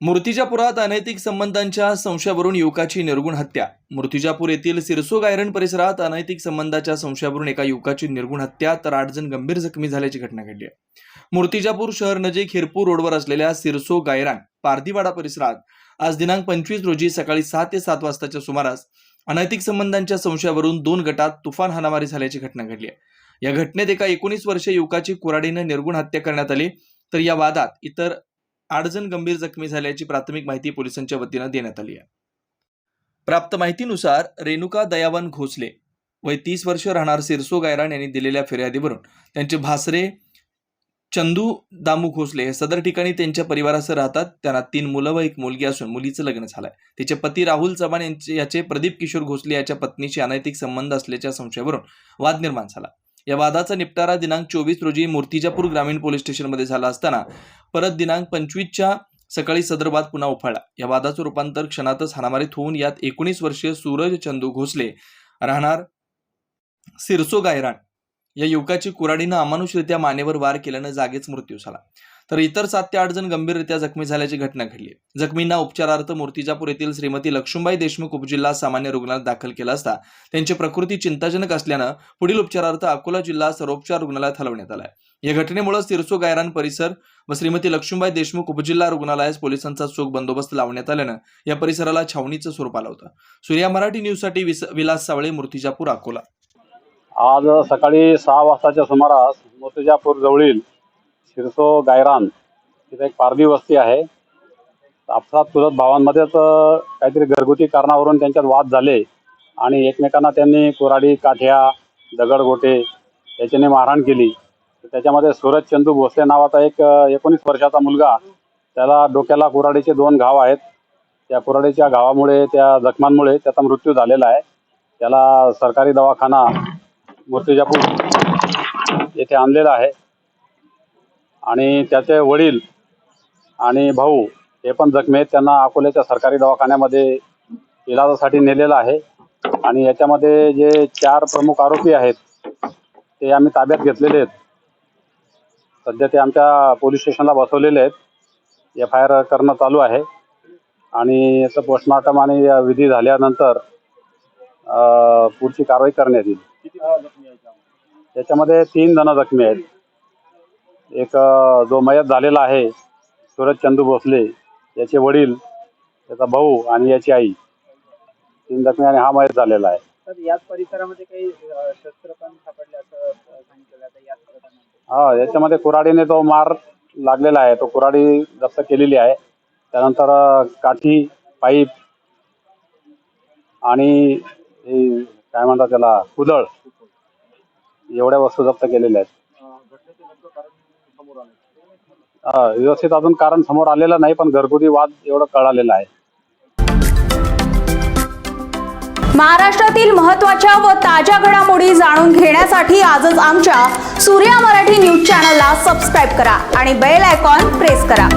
मूर्तिजापुरात अनैतिक संबंधांच्या संशयावरून युवकाची निर्गुण हत्या. मूर्तिजापूर येथील सिरसो गायरन परिसरात अनैतिक संबंधाच्या संशयावरून एका युवकाची निर्गुण हत्या तर आठ जण गंभीर जखमी झाल्याची घटना घडली आहे. मूर्तिजापूर शहर नजीक हिरपूर रोडवर असलेल्या सिरसो गायरान पारदीवाडा परिसरात आज दिनांक पंचवीस रोजी सकाळी सहा ते सात वाजताच्या सुमारास अनैतिक संबंधांच्या संशयावरून दोन गटात तुफान हाणामारी झाल्याची घटना घडली आहे. या घटनेत एका एकोणीस वर्षीय युवकाची कुऱ्हाडीनं निर्गुण हत्या करण्यात आली. तर या वादात इतर आठ जण गंभीर जखमी झाल्याची प्राथमिक माहिती पोलिसांच्या वतीनं देण्यात आली आहे. प्राप्त माहितीनुसार रेणुका दयावन घोसले वय तीस वर्ष राहणार सिरसो गायरान यांनी दिलेल्या फिर्यादीवरून त्यांचे भासरे चंदू दामू घोसले हे सदर ठिकाणी त्यांच्या परिवारासह राहतात. त्यांना तीन मुलं व एक मुलगी असून मुलीचं लग्न झालंय. तिचे पती राहुल चव्हाण यांचे याचे प्रदीप किशोर घोसले याच्या पत्नीशी अनैतिक संबंध असल्याच्या संशयावरून वाद निर्माण झाला. या वादाचा निपटारा दिनांक चोवीस रोजी मूर्तिजापूर ग्रामीण पोलीस स्टेशनमध्ये झाला असताना परत दिनांक पंचवीसच्या सकाळी सदर वाद पुन्हा उफाळला. या वादाचं रूपांतर क्षणातच हाणामारीत होऊन यात एकोणीस वर्षीय सूरज चंदू घोसले राहणार सिरसो गायराण या युवकाची कुऱ्हाडीनं अमानुषरित्या मानेवर वार केल्यानं जागेच मृत्यू झाला. तर इतर सात ते आठ जण गंभीररित्या जखमी झाल्याची घटना घडली. जखमींना उपचारार्थ मूर्तिजापूर येथील श्रीमती लक्ष्मीबाई देशमुख उपजिल्हा सामान्य रुग्णालयात दाखल केला असता. त्यांची प्रकृती चिंताजनक असल्यानं पुढील उपचारार्थ अकोला जिल्हा सर्वोपचार रुग्णालयात हलवण्यात आलाय. या घटनेमुळे सिरसो गायरान परिसर व श्रीमती लक्ष्मीबाई देशमुख उपजिल्हा रुग्णालयास पोलिसांचा चोख बंदोबस्त लावण्यात आल्यानं या परिसराला छावणीचं स्वरूप आलं होतं. सूर्या मराठी न्यूजसाठी साठी विलास सावळे मूर्तिजापूर अकोला. आज सकाळी सहा वाजताच्या सुमारास मूर्तिजापूर जवळील शिरसो गायरान तिथे एक पारधी वस्ती आहे. आपसात चुलत भावांमध्येच काहीतरी घरगुती कारणावरून त्यांच्यात वाद झाले आणि एकमेकांना त्यांनी कुऱ्हाडी काठ्या दगडगोटे याच्याने मारहाण केली. तर त्याच्यामध्ये सूरज चंदू भोसले नावाचा एक एकोणीस वर्षाचा मुलगा त्याला डोक्याला कुऱ्हाडीचे दोन घाव आहेत. त्या कुराडीच्या घावामुळे त्या जखमांमुळे त्याचा मृत्यू झालेला आहे. त्याला सरकारी दवाखाना मूर्तिजापूर येथे आणलेला आहे. आणि त्याचे वडील आणि भाऊ हे पण जखमी आहेत. त्यांना अकोल्याच्या सरकारी दवाखान्यामध्ये इलाजासाठी नेलेलं आहे. आणि याच्यामध्ये जे चार प्रमुख आरोपी आहेत ते आम्ही ताब्यात घेतलेले आहेत. सध्या ते आमच्या पोलीस स्टेशनला बसवलेले आहेत. एफ आय आर करणं चालू आहे. आणि याचं पोस्टमॉर्टम आणि विधी झाल्यानंतर पुढची कारवाई करण्यात येईल. त्याच्यामध्ये तीन जण जखमी आहेत. एक जो मयत झालेला आहे सूरज चंदू भोसले याचे वडील त्याचा भाऊ आणि याची आई. तीन जखमी आणि हा मयत झालेला आहे. तर याच परिसरामध्ये काही अ, शस्त्र पण सापडले असं अ, सांगितलं जातं याच प्रकरणामध्ये. हा याच्यामध्ये कुऱ्हाडीने तो मार लागलेला आहे तो कुऱ्हाडी जप्त केलेली आहे. त्यानंतर अं, काठी पाईप आणि हे काय म्हणतात त्याला कुदळ एवढ्या वस्तू जप्त केलेल्या आहेत. व्यवस्थित अजून कारण समोर आलेलं नाही पण घरगुती वाद एवढं कळालेलं आहे. महाराष्ट्रातील महत्त्वाच्या व ताज्या घडामोडी जाणून घेण्यासाठी आजच आमच्या सूर्या मराठी न्यूज चॅनलला सबस्क्राईब करा आणि बेल आयकॉन प्रेस करा.